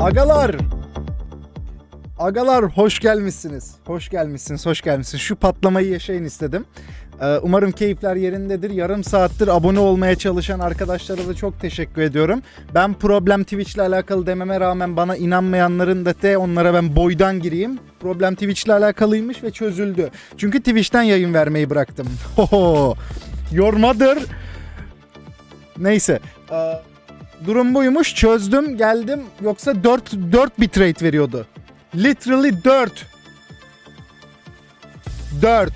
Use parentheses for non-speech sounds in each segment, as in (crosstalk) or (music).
Agalar. Agalar hoş gelmişsiniz. Hoş gelmişsiniz, hoş gelmişsiniz. Şu patlamayı yaşayın istedim. Ee, umarım keyifler yerindedir. Yarım saattir abone olmaya çalışan arkadaşlara da çok teşekkür ediyorum. Ben problem Twitch ile alakalı dememe rağmen bana inanmayanların da de onlara ben boydan gireyim. Problem Twitch ile alakalıymış ve çözüldü. Çünkü Twitch'ten yayın vermeyi bıraktım. (laughs) Hoho. Your mother. Neyse. Ee, durum buymuş. Çözdüm, geldim. Yoksa 4 4 bitrate veriyordu. Literally 4. 4.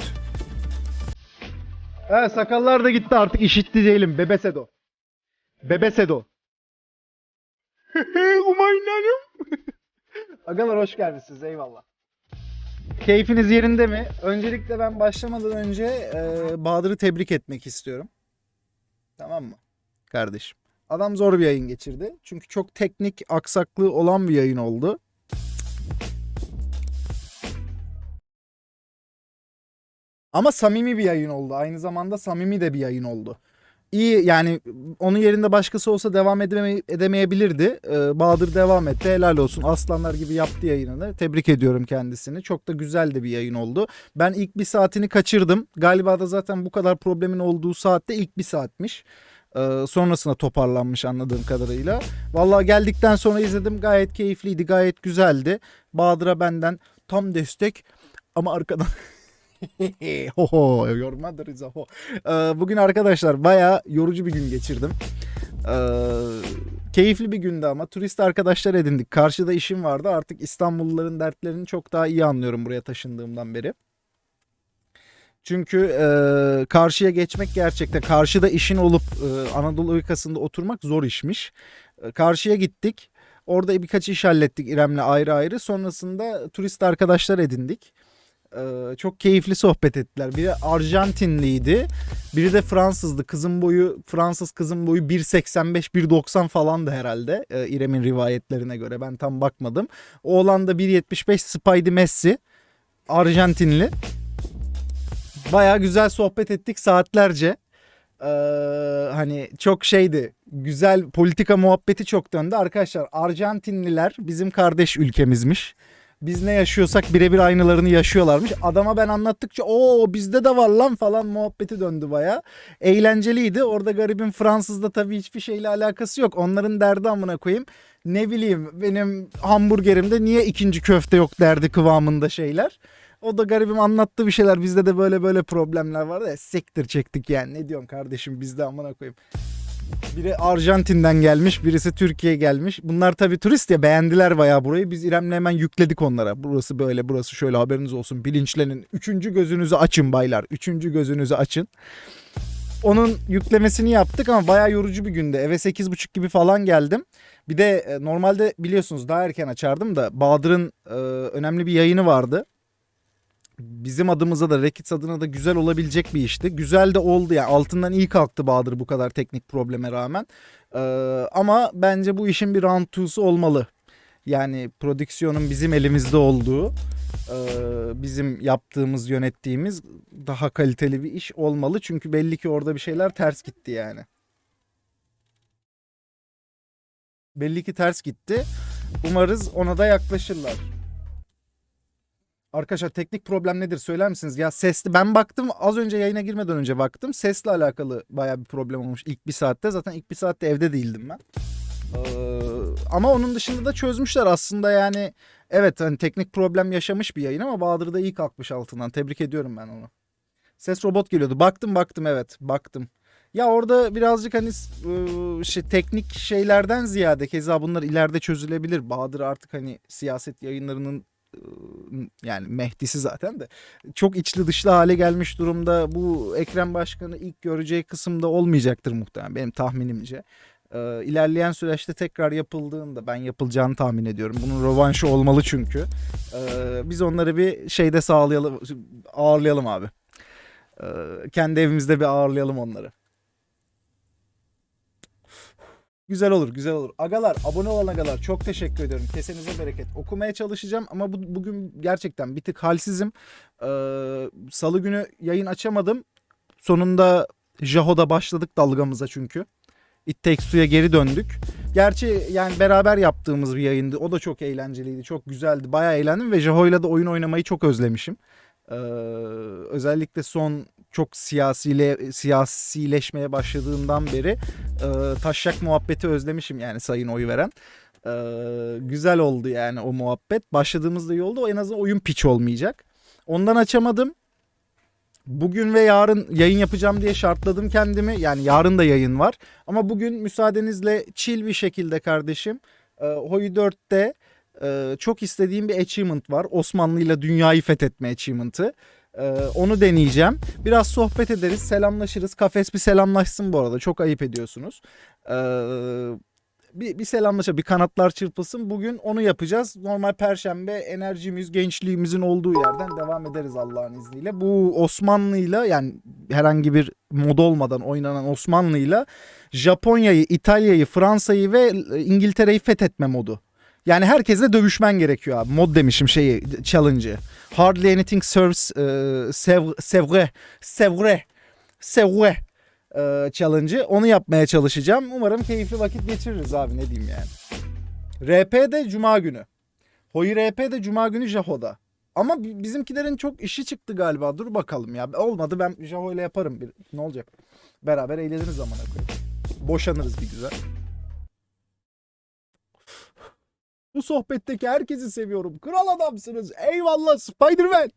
He sakallar da gitti artık işitti değilim. Bebesedo. Bebesedo. Umaylanım. (laughs) Agalar hoş geldiniz eyvallah. Keyfiniz yerinde mi? Öncelikle ben başlamadan önce e, Bahadır'ı tebrik etmek istiyorum. Tamam mı? Kardeşim. Adam zor bir yayın geçirdi. Çünkü çok teknik aksaklığı olan bir yayın oldu. Ama samimi bir yayın oldu. Aynı zamanda samimi de bir yayın oldu. İyi yani onun yerinde başkası olsa devam edeme, edemeyebilirdi. Ee, Bahadır devam etti. Helal olsun. Aslanlar gibi yaptı yayınını. Tebrik ediyorum kendisini. Çok da güzel de bir yayın oldu. Ben ilk bir saatini kaçırdım. Galiba da zaten bu kadar problemin olduğu saatte ilk bir saatmiş. Ee, sonrasında toparlanmış anladığım kadarıyla. Vallahi geldikten sonra izledim. Gayet keyifliydi. Gayet güzeldi. Bahadır'a benden tam destek ama arkadan (laughs) Hoho yormadır Rıza ho. Ee, bugün arkadaşlar bayağı yorucu bir gün geçirdim. Ee, keyifli bir gündü ama turist arkadaşlar edindik. Karşıda işim vardı. Artık İstanbulluların dertlerini çok daha iyi anlıyorum buraya taşındığımdan beri. Çünkü e, karşıya geçmek gerçekten karşıda işin olup e, Anadolu ülkesinde oturmak zor işmiş. E, karşıya gittik. Orada birkaç iş hallettik İrem'le ayrı ayrı. Sonrasında turist arkadaşlar edindik. Ee, çok keyifli sohbet ettiler. Biri Arjantinliydi. Biri de Fransızdı. Kızın boyu Fransız kızın boyu 1.85 1.90 falandı herhalde. Ee, İrem'in rivayetlerine göre ben tam bakmadım. Oğlan da 1.75 Spidey Messi. Arjantinli. Baya güzel sohbet ettik saatlerce. Ee, hani çok şeydi. Güzel politika muhabbeti çok döndü. Arkadaşlar Arjantinliler bizim kardeş ülkemizmiş biz ne yaşıyorsak birebir aynılarını yaşıyorlarmış. Adama ben anlattıkça o bizde de var lan falan muhabbeti döndü baya. Eğlenceliydi. Orada garibin Fransız'da tabii hiçbir şeyle alakası yok. Onların derdi amına koyayım. Ne bileyim benim hamburgerimde niye ikinci köfte yok derdi kıvamında şeyler. O da garibim anlattı bir şeyler. Bizde de böyle böyle problemler vardı. Ya, sektir çektik yani. Ne diyorsun kardeşim bizde amına koyayım. Biri Arjantin'den gelmiş, birisi Türkiye'ye gelmiş. Bunlar tabii turist ya beğendiler bayağı burayı. Biz İrem'le hemen yükledik onlara. Burası böyle, burası şöyle haberiniz olsun. Bilinçlenin. Üçüncü gözünüzü açın baylar. Üçüncü gözünüzü açın. Onun yüklemesini yaptık ama bayağı yorucu bir günde. Eve 8.30 gibi falan geldim. Bir de e, normalde biliyorsunuz daha erken açardım da Bahadır'ın e, önemli bir yayını vardı bizim adımıza da Rekits adına da güzel olabilecek bir işti. Güzel de oldu yani altından iyi kalktı Bahadır bu kadar teknik probleme rağmen. Ee, ama bence bu işin bir round two'su olmalı. Yani prodüksiyonun bizim elimizde olduğu, e, bizim yaptığımız, yönettiğimiz daha kaliteli bir iş olmalı. Çünkü belli ki orada bir şeyler ters gitti yani. Belli ki ters gitti. Umarız ona da yaklaşırlar. Arkadaşlar teknik problem nedir söyler misiniz? Ya sesli ben baktım az önce yayına girmeden önce baktım. Sesle alakalı baya bir problem olmuş ilk bir saatte. Zaten ilk bir saatte evde değildim ben. Ee, ama onun dışında da çözmüşler aslında yani. Evet hani teknik problem yaşamış bir yayın ama Bahadır da iyi kalkmış altından. Tebrik ediyorum ben onu. Ses robot geliyordu. Baktım baktım evet baktım. Ya orada birazcık hani şey, teknik şeylerden ziyade keza bunlar ileride çözülebilir. Bahadır artık hani siyaset yayınlarının yani Mehdi'si zaten de çok içli dışlı hale gelmiş durumda. Bu Ekrem Başkan'ı ilk göreceği kısımda olmayacaktır muhtemelen benim tahminimce. Ee, ilerleyen süreçte tekrar yapıldığında ben yapılacağını tahmin ediyorum. Bunun rövanşı olmalı çünkü. Biz onları bir şeyde sağlayalım, ağırlayalım abi. Kendi evimizde bir ağırlayalım onları. Güzel olur, güzel olur. Agalar, abone olan agalar çok teşekkür ediyorum. Kesenize bereket. Okumaya çalışacağım ama bu, bugün gerçekten bir tık halsizim. Ee, Salı günü yayın açamadım. Sonunda Jaho'da başladık dalgamıza çünkü. It Takes Two'ya geri döndük. Gerçi yani beraber yaptığımız bir yayındı. O da çok eğlenceliydi. Çok güzeldi. Bayağı eğlendim ve Jaho'yla da oyun oynamayı çok özlemişim. Ee, özellikle son çok siyasile siyasileşmeye başladığından beri e, taşak muhabbeti özlemişim yani sayın oy veren. Ee, güzel oldu yani o muhabbet. Başladığımızda iyi oldu. O en azından oyun piç olmayacak. Ondan açamadım. Bugün ve yarın yayın yapacağım diye şartladım kendimi. Yani yarın da yayın var. Ama bugün müsaadenizle chill bir şekilde kardeşim. E, Hoi 4'te e, çok istediğim bir achievement var. Osmanlı ile dünyayı fethetme achievement'ı. E, onu deneyeceğim. Biraz sohbet ederiz, selamlaşırız. Kafes bir selamlaşsın bu arada. Çok ayıp ediyorsunuz. E, bir, bir selamlaşa, bir kanatlar çırpılsın. Bugün onu yapacağız. Normal perşembe enerjimiz, gençliğimizin olduğu yerden devam ederiz Allah'ın izniyle. Bu Osmanlı'yla yani herhangi bir mod olmadan oynanan Osmanlı'yla Japonya'yı, İtalya'yı, Fransa'yı ve İngiltere'yi fethetme modu. Yani herkesle dövüşmen gerekiyor abi. Mod demişim şeyi, challenge'ı. Hardly anything serves e, sev- sevre, sevre, sevre e, challenge'ı. Onu yapmaya çalışacağım. Umarım keyifli vakit geçiririz abi ne diyeyim yani. RP de Cuma günü. Hoy RP de Cuma günü Jaho'da. Ama bi- bizimkilerin çok işi çıktı galiba. Dur bakalım ya. Olmadı ben Jaho ile yaparım. Bir, ne olacak? Beraber eğleniriz zamana koyayım. Boşanırız bir güzel. Bu sohbetteki herkesi seviyorum. Kral adamsınız. Eyvallah Spider-Man.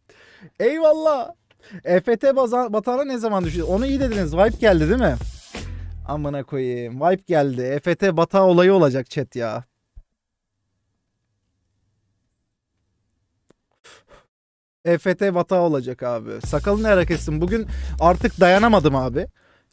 Eyvallah. EFT batağına ne zaman düştü? Onu iyi dediniz. Vibe geldi değil mi? Amına koyayım. Vibe geldi. EFT batağı olayı olacak chat ya. EFT batağı olacak abi. Sakalını ne hareketsin? Bugün artık dayanamadım abi.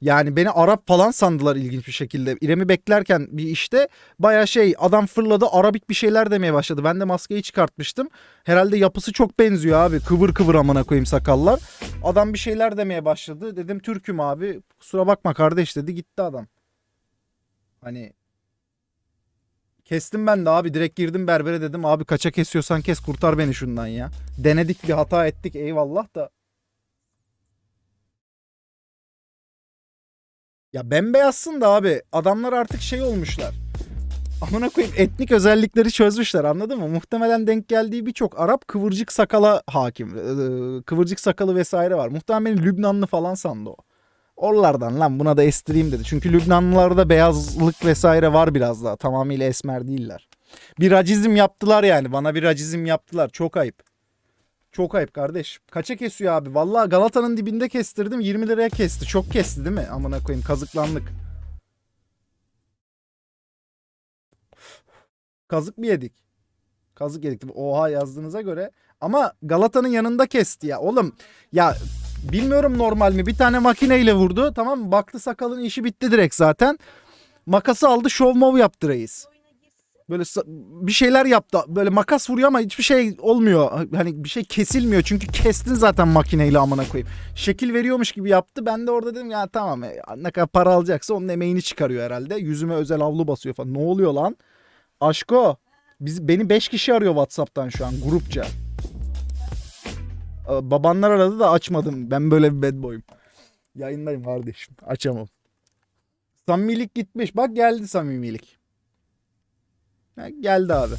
Yani beni Arap falan sandılar ilginç bir şekilde. İrem'i beklerken bir işte baya şey adam fırladı Arabik bir şeyler demeye başladı. Ben de maskeyi çıkartmıştım. Herhalde yapısı çok benziyor abi. Kıvır kıvır amına koyayım sakallar. Adam bir şeyler demeye başladı. Dedim Türk'üm abi. Kusura bakma kardeş dedi gitti adam. Hani Kestim ben de abi direkt girdim berbere dedim abi kaça kesiyorsan kes kurtar beni şundan ya. Denedik bir hata ettik eyvallah da. Ya bembeyazsın da abi adamlar artık şey olmuşlar. Amına koyayım etnik özellikleri çözmüşler anladın mı? Muhtemelen denk geldiği birçok Arap kıvırcık sakala hakim. Ee, Kıvırcık sakalı vesaire var. Muhtemelen Lübnanlı falan sandı o. Oralardan lan buna da estireyim dedi. Çünkü Lübnanlılarda beyazlık vesaire var biraz daha. Tamamıyla esmer değiller. Bir racizm yaptılar yani. Bana bir racizm yaptılar. Çok ayıp. Çok ayıp kardeş. Kaça kesiyor abi? Vallahi Galata'nın dibinde kestirdim. 20 liraya kesti. Çok kesti değil mi? Amına koyayım kazıklandık. Kazık mı yedik? Kazık yedik. Oha yazdığınıza göre. Ama Galata'nın yanında kesti ya. Oğlum ya bilmiyorum normal mi? Bir tane makineyle vurdu. Tamam? Baktı sakalın işi bitti direkt zaten. Makası aldı şov mov yaptı reis. Böyle bir şeyler yaptı. Böyle makas vuruyor ama hiçbir şey olmuyor. Hani bir şey kesilmiyor. Çünkü kestin zaten makineyle amına koyayım. Şekil veriyormuş gibi yaptı. Ben de orada dedim ya tamam e, ne kadar para alacaksa onun emeğini çıkarıyor herhalde. Yüzüme özel havlu basıyor falan. Ne oluyor lan? Aşko. Biz, beni 5 kişi arıyor Whatsapp'tan şu an grupça. Ee, Babanlar aradı da açmadım. Ben böyle bir bad boy'um. Yayındayım kardeşim. Açamam. Samimilik gitmiş. Bak geldi samimilik. Geldi abi.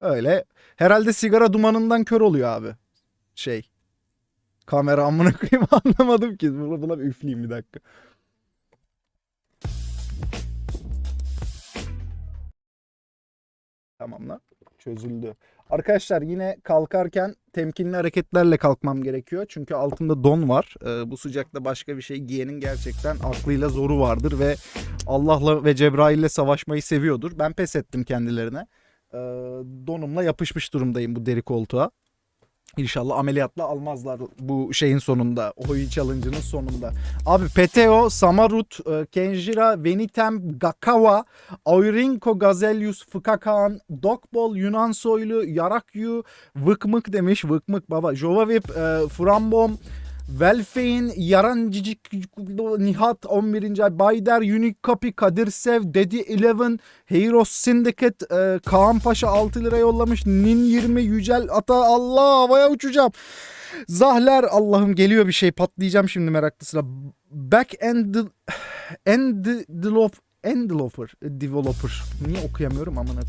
Öyle. Herhalde sigara dumanından kör oluyor abi. Şey. Kamera amına koyayım (laughs) anlamadım ki. Buna, buna bir üfleyeyim bir dakika. Tamam lan. Çözüldü. Arkadaşlar yine kalkarken temkinli hareketlerle kalkmam gerekiyor. Çünkü altımda don var. Ee, bu sıcakta başka bir şey giyenin gerçekten aklıyla zoru vardır ve Allah'la ve Cebrail'le savaşmayı seviyordur. Ben pes ettim kendilerine. Ee, donumla yapışmış durumdayım bu deri koltuğa. İnşallah ameliyatla almazlar bu şeyin sonunda. Oyu challenge'ının sonunda. Abi PTO, Samarut, e, Kenjira, Venitem, Gakawa, Aurinko, Gazelius, Fıkakan, Dokbol, Yunan soylu, Yarakyu, Vıkmık demiş. Vıkmık baba. Jovavip, e, Frambom, Velfein, Yarancıcık, Nihat 11. ay, Bayder, Unique Copy, Kadir Sev, Dedi 11, Heroes Syndicate, e, Kaan Paşa 6 lira yollamış. Nin 20, Yücel Ata Allah havaya uçacağım. Zahler Allah'ım geliyor bir şey patlayacağım şimdi meraklısına. Back and and develop Endeloper developer. Niye okuyamıyorum amına.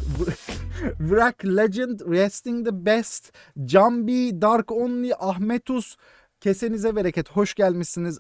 Wreck Legend Resting the Best Jambi Dark Only Ahmetus Kesenize bereket. Hoş gelmişsiniz.